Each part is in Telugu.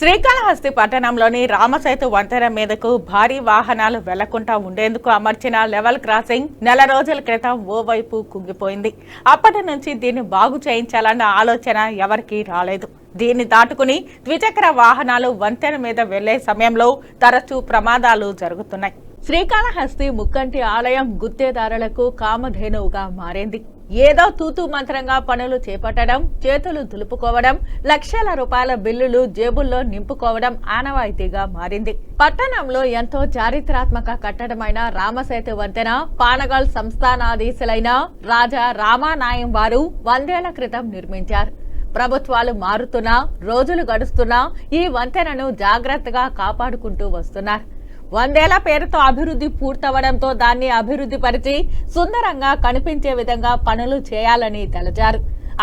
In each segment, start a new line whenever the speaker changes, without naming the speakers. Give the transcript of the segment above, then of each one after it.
శ్రీకాళహస్తి పట్టణంలోని రామసేతు వంతెన మీదకు భారీ వాహనాలు వెళ్ళకుండా ఉండేందుకు అమర్చిన లెవెల్ క్రాసింగ్ నెల రోజుల క్రితం ఓవైపు కుంగిపోయింది. అప్పటి నుంచి దీన్ని బాగు చేయించాలన్న ఆలోచన ఎవరికీ రాలేదు. దీన్ని దాటుకుని ద్విచక్ర వాహనాలు వంతెన మీద వెళ్ళే సమయంలో తరచూ ప్రమాదాలు జరుగుతున్నాయి. శ్రీకాళహస్తి ముక్కంటి ఆలయం గుత్తేదారులకు కామధేనువుగా మారింది. ఏదో తూతు మంత్రంగా పనులు చేపట్టడం చేతులు దులుపుకోవడం లక్షల రూపాయల బిల్లులు జేబుల్లో నింపుకోవడం ఆనవాయితీగా మారింది. పట్టణంలో ఎంతో చారిత్రాత్మక కట్టడమైన రామసేతు వంతెన పానగల్ సంస్థానాధీశులైన రాజా రామానాయం వారు వందేళ్ళ క్రితం నిర్మించారు. ప్రభుత్వాలు మారుతున్నా రోజులు గడుస్తున్నా ఈ వంతెనను జాగ్రత్తగా కాపాడుకుంటూ వస్తున్నారు. వందేళ్ళ పేరుతో అభివృద్ధి పూర్తవడంతో దాన్ని అభివృద్ధి పరిచి సుందరంగా కనిపించే విధంగా పనులు చేయాలని తెలచారు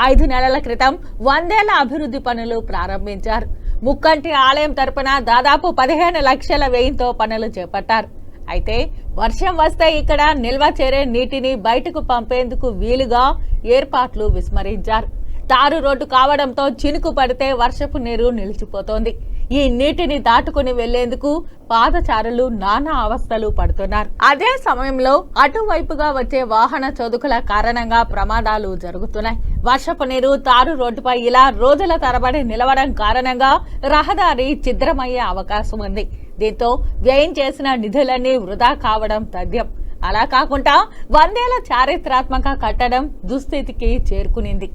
ఐదు నెలల క్రితం వందేళ్ళ అభివృద్ధి పనులు ప్రారంభించారు. ముక్కంటి ఆలయం తరపున దాదాపు పదిహేను లక్షల వ్యయంతో పనులు చేపట్టారు. అయితే వర్షం వస్తే ఇక్కడ నిల్వ చేరే నీటిని బయటకు పంపేందుకు వీలుగా ఏర్పాట్లు విస్మరించారు. తారు రోడ్డు కావడంతో చినుకు పడితే వర్షపు నీరు నిలిచిపోతోంది. ఈ నీటిని దాటుకుని వెళ్ళేందుకు పాదచారులు నానా అవస్థలు పడుతున్నారు. అదే సమయంలో అటువైపుగా వచ్చే వాహన చదుకుల కారణంగా ప్రమాదాలు జరుగుతున్నాయి. వర్షపు నీరు తారు రోడ్డుపై ఇలా రోజుల తరబడి నిలవడం కారణంగా రహదారి ఛిద్రమయ్యే అవకాశం ఉంది. దీంతో వ్యయం చేసిన నిధులన్నీ వృధా కావడం తథ్యం. అలా కాకుండా వందేళ్ళ చారిత్రాత్మక కట్టడం దుస్థితికి చేరుకునింది.